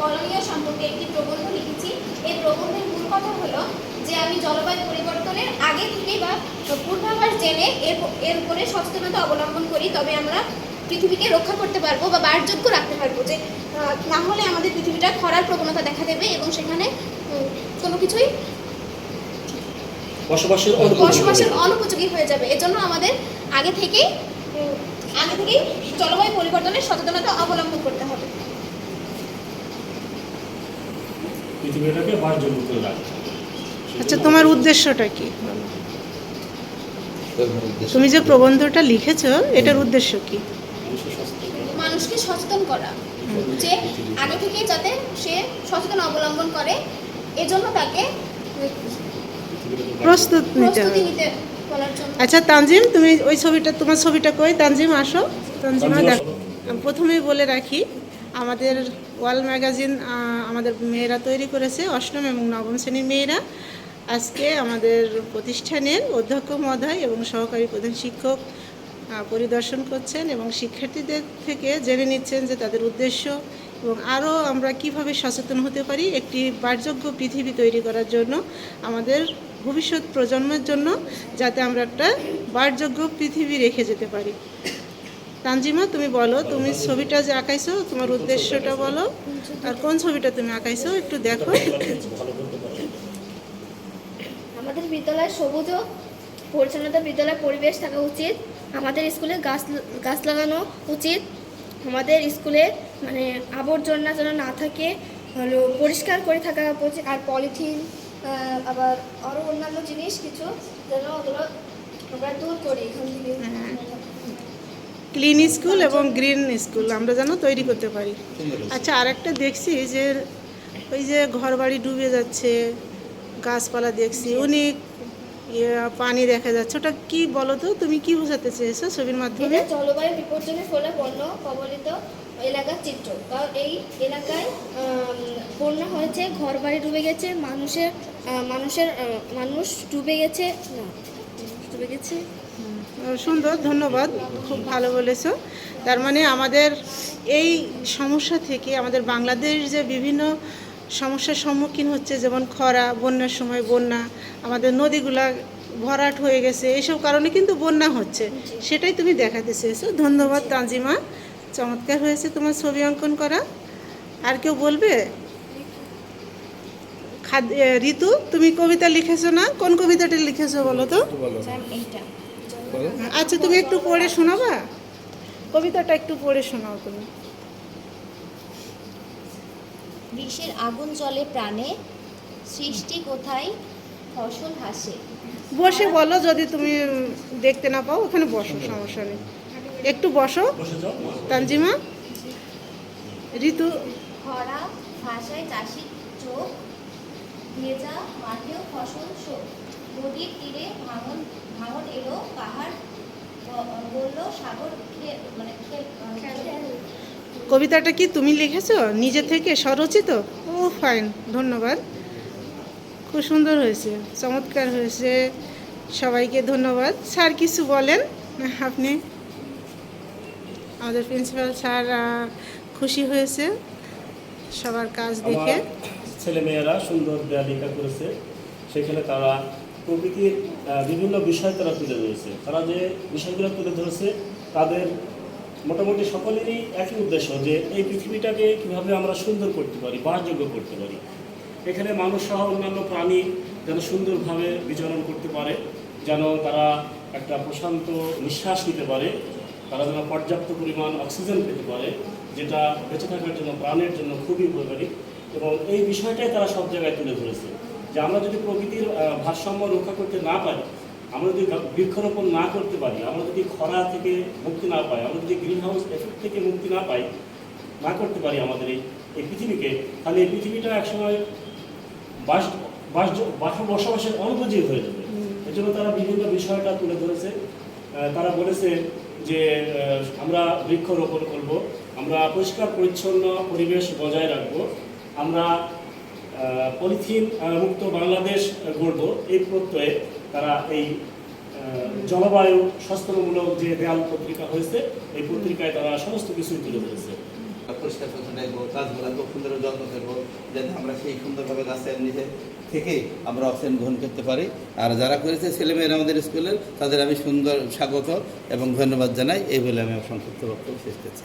করণীয় সম্পর্কে একটি প্রবন্ধ লিখেছি। এই প্রবন্ধের মূল কথা হলো যে আমি জলবায়ু পরিবর্তনের আগে থেকে বা পূর্বাভাস জেনে এর এর উপরে সচেতনতা অবলম্বন করি তবে আমরা পৃথিবীকে রক্ষা করতে পারব বা বাসযোগ্য রাখতে পারব যে না হলে আমাদের পৃথিবীটা খরার প্রবণতা দেখা দেবে এবং সেখানে কোনো কিছুই বসবাসের। অনুপযোগী হয়ে যাবে। এজন্য আমাদের আগে থেকেই আগে থেকেই জলবায়ু পরিবর্তনের সচেতনতা অবলম্বন করতে হবে। পৃথিবীটাকে বাসযোগ্য করে রাখতে আচ্ছা তোমার উদ্দেশ্যটা কি? তুমি যে প্রবন্ধটা লিখেছো এটার উদ্দেশ্য কি? মানুষের মানুষকে সচেতন করা। যে আগে থেকে যাতে সে সচেতন অবলম্বন করে এজন্য তাকে প্রস্তুত নিতে হবে। নিতে বলার জন্য। আচ্ছা তানজিম তুমি ওই ছবিটা তোমার ছবিটা কই? তানজিম আসো। তানজিমা তানজিমা দেখো। প্রথমেই বলে রাখি আমাদের ওয়াল ম্যাগাজিন আমাদের মেয়েরা তৈরি করেছে, অষ্টম এবং নবম শ্রেণির মেয়েরা। আজকে আমাদের প্রতিষ্ঠানের অধ্যক্ষ মহোদয় এবং সহকারী প্রধান শিক্ষক পরিদর্শন করছেন এবং শিক্ষার্থীদের থেকে জেনে নিচ্ছেন যে তাদের উদ্দেশ্য এবং আরও আমরা কীভাবে সচেতন হতে পারি একটি বাসযোগ্য পৃথিবী তৈরি করার জন্য, আমাদের ভবিষ্যৎ প্রজন্মের জন্য, যাতে আমরা একটা বাসযোগ্য পৃথিবী রেখে যেতে পারি। তানজিমা তুমি বলো তুমি ছবিটা যে আঁকাইছো তোমার উদ্দেশ্যটা বলো। আর কোন ছবিটা তুমি আঁকাইছো একটু দেখো। আমাদের বিদ্যালয়ে সবুজ ও পরিচ্ছন্নতা বিদ্যালয় পরিবেশ থাকা উচিত। আমাদের স্কুলে গাছ গাছ লাগানো উচিত। আমাদের স্কুলে মানে আবর্জনা যেন না থাকে হলো পরিষ্কার করে থাকা উচিত। আর পলিথিন আবার আরও অন্যান্য জিনিস কিছু যেন ওগুলো আমরা দূর করি এখান থেকে। হ্যাঁ। ক্লিন স্কুল এবং গ্রিন স্কুল আমরা যেন তৈরি করতে পারি। আচ্ছা আরেকটা দেখছি যে ওই যে ঘর বাড়ি ডুবে যাচ্ছে গাছপালা দেখছি অনেক ইয়ে, পানি দেখা যাচ্ছে। ওটা কি বলো তো তুমি কি বোঝাতে চেয়েছো ছবির মাধ্যমে? জলবায়ু বিপর্যয়ের ফলে বন্য কবলিত এলাকার চিত্র। কারণ এই এলাকায় বন্যা হয়েছে ঘর বাড়ি ডুবে গেছে মানুষের মানুষের মানুষ ডুবে গেছে না ডুবে গেছে? সুন্দর ধন্যবাদ খুব ভালো বলেছ। তার মানে আমাদের এই সমস্যা থেকে আমাদের বাংলাদেশ যে বিভিন্ন সমস্যার সম্মুখীন হচ্ছে যেমন খরা বন্যার সময় বন্যা আমাদের নদীগুলা ভরাট হয়ে গেছে এইসব কারণে কিন্তু বন্যা হচ্ছে। সেটাই তুমি দেখাতে চেয়েছো। ধন্যবাদ তানজিমা চমৎকার হয়েছে তোমার ছবি অঙ্কন করা। আর কেউ বলবে? খাদ্য ঋতু তুমি কবিতা লিখেছো না? কোন কবিতাটা লিখেছো বলো তো? এইটা আচ্ছা তুমি একটু পড়ে শোনাবা? কবিতাটা একটু পড়ে শোনাও তুমি। বিষের আগুন জলে প্রাণে সৃষ্টি কোথায় ফসল হাসে। বসে বলো যদি তুমি দেখতে না পাও ওখানে বসো সমস্যা নেই। একটু বসো। বসে তানজিমা? ঋতু? খরা ভাষায় চাষির চোখ ভেজা মাঠেও ফসল শোক। নদীর তীরে ভাঙন ভাঙন এলো পাহাড় বলল সাগর মানে কবিতাটা কি তুমি লিখেছো? নিজে থেকে স্বরচিত? ও ফাইন ধন্যবাদ। খুব সুন্দর হয়েছে চমৎকার হয়েছে। সবাইকে ধন্যবাদ। স্যার কিছু বলেন? আপনি? আমাদের প্রিন্সিপাল স্যার খুশি হয়েছে সবার কাজ দেখে। ছেলেমেয়েরা সুন্দর দেয়ালিকা করেছে। সেখানে তারা প্রকৃতির বিভিন্ন বিষয় তারা তুলে ধরেছে। তারা যে বিষয়গুলো তুলে ধরেছে, তাদের মোটামুটি সকলেরই একই উদ্দেশ্য যে এই পৃথিবীটাকে কীভাবে আমরা সুন্দর করতে পারি, বাসযোগ্য করতে পারি। এখানে মানুষ সহ অন্যান্য প্রাণী যেন সুন্দরভাবে বিচরণ করতে পারে, যেন তারা একটা প্রশান্ত নিঃশ্বাস নিতে পারে, তারা যেন পর্যাপ্ত পরিমাণ অক্সিজেন পেতে পারে, যেটা বেঁচে থাকার জন্য, প্রাণের জন্য খুবই উপকারী। এবং এই বিষয়টাই তারা সব জায়গায় তুলে ধরেছে। যে আমরা যদি প্রকৃতির ভারসাম্য রক্ষা করতে না পারি আমরা যদি বৃক্ষরোপণ না করতে পারি আমরা যদি খরা থেকে মুক্তি না পাই আমরা যদি গ্রিন হাউস এফেক্ট থেকে মুক্তি না পাই না করতে পারি আমাদের এই পৃথিবীকে তাহলে এই পৃথিবীটা একসময় বাস বাস বাস বসবাসের অনুপযোগী হয়ে যাবে। এর জন্য তারা বিভিন্ন বিষয়টা তুলে ধরেছে। তারা বলেছে যে আমরা বৃক্ষরোপণ করব আমরা পরিষ্কার পরিচ্ছন্ন পরিবেশ বজায় রাখব আমরা পলিথিন মুক্ত বাংলাদেশ গড়ব। এই প্রত্যয়ে তারা এই জলবায়ু সচেতনমূলক যে দেয়াল পত্রিকা হয়েছে এই পত্রিকায় তারা সমস্ত কিছুই তুলে ধরেছে। পরিষ্কার পরিচ্ছন্ন রাখব গাছগুলা খুব সুন্দর যত্ন করব যাতে আমরা সেই সুন্দরভাবে গাছের নিচে থেকে আমরা অক্সিজেন গ্রহণ করতে পারি। আর যারা করেছে ছেলেমেয়েরা আমাদের স্কুলের তাদের আমি সুন্দর স্বাগত এবং ধন্যবাদ জানাই। এই বলে আমি সংক্ষিপ্ত বক্তব্য শেষ করছি।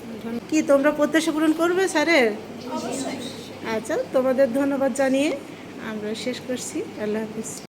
কি তোমরা প্রত্যাশা পূরণ করবে স্যারের? আচ্ছা তোমাদের ধন্যবাদ জানিয়ে আমরা শেষ করছি। আল্লাহ হাফিজ।